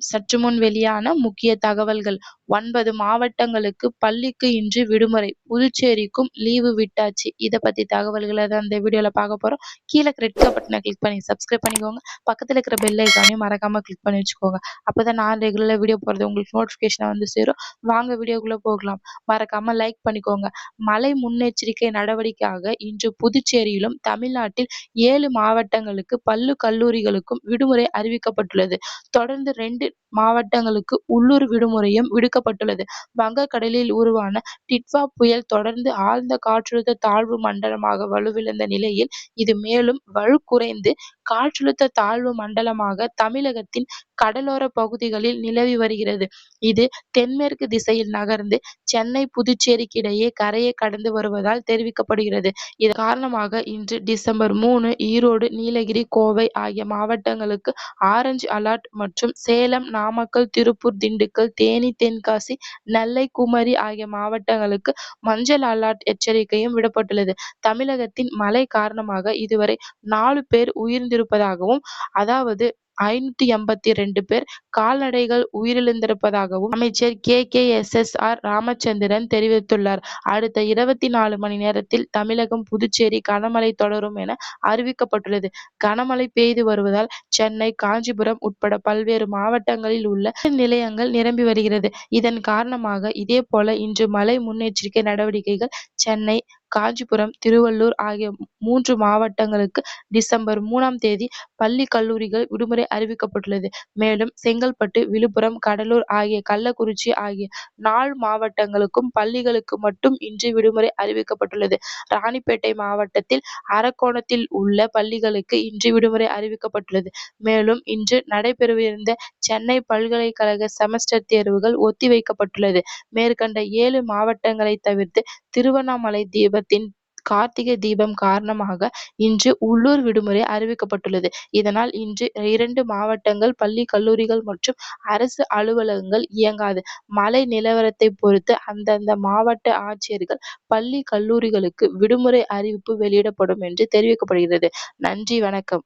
சற்று முன் வெளியான முக்கிய தகவல்கள். ஒன்பது மாவட்டங்களுக்கு பள்ளிக்கு இன்று விடுமுறை. புதுச்சேரிக்கும் லீவு விட்டாச்சு. இதை பத்தி தகவல்களை தான் இந்த வீடியோல பார்க்க போறோம். கீழே ரெட் பட்டனை கிளிக் பண்ணி சப்ஸ்கிரைப் பண்ணிக்கோங்க. பக்கத்துல இருக்கிற பெல் ஐக்கானையும் மறக்காம கிளிக் பண்ணி வச்சுக்கோங்க. அப்பதான் நான் ரெகுலராக வீடியோ போறது உங்களுக்கு நோட்டிபிகேஷன் வந்து சேரும். வாங்க வீடியோக்குள்ள போகலாம். மறக்காம லைக் பண்ணிக்கோங்க. மழை முன்னெச்சரிக்கை நடவடிக்கையாக இன்று புதுச்சேரியிலும் தமிழ்நாட்டில் ஏழு மாவட்டங்களுக்கு பள்ளு கல்லூரிகளுக்கும் விடுமுறை அறிவிக்கப்பட்டுள்ளது. தொடர்ந்து ரெண்டு மாவட்டங்களுக்கு உள்ளூர் விடுமுறையும் விடுக்கப்பட்டுள்ளது. வங்கக்கடலில் உருவான டிட்வா புயல் தொடர்ந்து ஆழ்ந்த காற்றழுத்த தாழ்வு மண்டலமாக வலுவிழந்த நிலையில் இது மேலும் வலுக்குறைந்து காற்றழுத்த தாழ்வு மண்டலமாக தமிழகத்தின் கடலோர பகுதிகளில் நிலவி வருகிறது. இது தென்மேற்கு திசையில் நகர்ந்து சென்னை புதுச்சேரிக்கு இடையே கரையை கடந்து வருவதால் தெரிவிக்கப்படுகிறது. இது காரணமாக இன்று டிசம்பர் மூணு ஈரோடு நீலகிரி கோவை ஆகிய மாவட்டங்களுக்கு ஆரஞ்சு அலர்ட் மற்றும் சேலம் நாமக்கல் திருப்பூர் திண்டுக்கல் தேனி தென்காசி நெல்லை குமரி ஆகிய மாவட்டங்களுக்கு மஞ்சள் அலர்ட் எச்சரிக்கையும் விடப்பட்டுள்ளது. தமிழகத்தின் மழை காரணமாக இதுவரை நாலு பேர் உயிரிழந்திருப்பதாகவும் அதாவது ஐநூத்தி எண்பத்தி ரெண்டு பேர் கால்நடைகள் உயிரிழந்திருப்பதாகவும் அமைச்சர் K K S S R Ramachandran தெரிவித்துள்ளார். அடுத்த இருபத்தி நாலு மணி நேரத்தில் தமிழகம் புதுச்சேரி கனமழை தொடரும் என அறிவிக்கப்பட்டுள்ளது. கனமழை பெய்து வருவதால் சென்னை காஞ்சிபுரம் உட்பட பல்வேறு மாவட்டங்களில் உள்ள நிலையங்கள் நிரம்பி வருகிறது. இதன் காரணமாக இதே போல இன்று மழை முன்னெச்சரிக்கை நடவடிக்கைகள் சென்னை காஞ்சிபுரம் திருவள்ளூர் ஆகிய மூன்று மாவட்டங்களுக்கு டிசம்பர் மூணாம் தேதி பள்ளி கல்லூரிகள் விடுமுறை அறிவிக்கப்பட்டுள்ளது. மேலும் செங்கல்பட்டு விழுப்புரம் கடலூர் ஆகிய கள்ளக்குறிச்சி ஆகிய நாலு மாவட்டங்களுக்கும் பள்ளிகளுக்கு மட்டும் இன்று விடுமுறை அறிவிக்கப்பட்டுள்ளது. ராணிப்பேட்டை மாவட்டத்தில் அரக்கோணத்தில் உள்ள பள்ளிகளுக்கு இன்று விடுமுறை அறிவிக்கப்பட்டுள்ளது. மேலும் இன்று நடைபெறவிருந்த சென்னை பல்கலைக்கழக செமஸ்டர் தேர்வுகள் ஒத்திவைக்கப்பட்டுள்ளது. மேற்கண்ட ஏழு மாவட்டங்களை தவிர்த்து திருவண்ணாமலை தீப தீபத்தின் கார்த்திகை தீபம் காரணமாக இன்று உள்ளூர் விடுமுறை அறிவிக்கப்பட்டுள்ளது. இதனால் இன்று இரண்டு மாவட்டங்கள் பள்ளி கல்லூரிகள் மற்றும் அரசு அலுவலகங்கள் இயங்காது. மழை நிலவரத்தை பொறுத்து அந்தந்த மாவட்ட ஆட்சியர்கள் பள்ளி கல்லூரிகளுக்கு விடுமுறை அறிவிப்பு வெளியிடப்படும் என்று தெரிவிக்கப்படுகிறது. நன்றி வணக்கம்.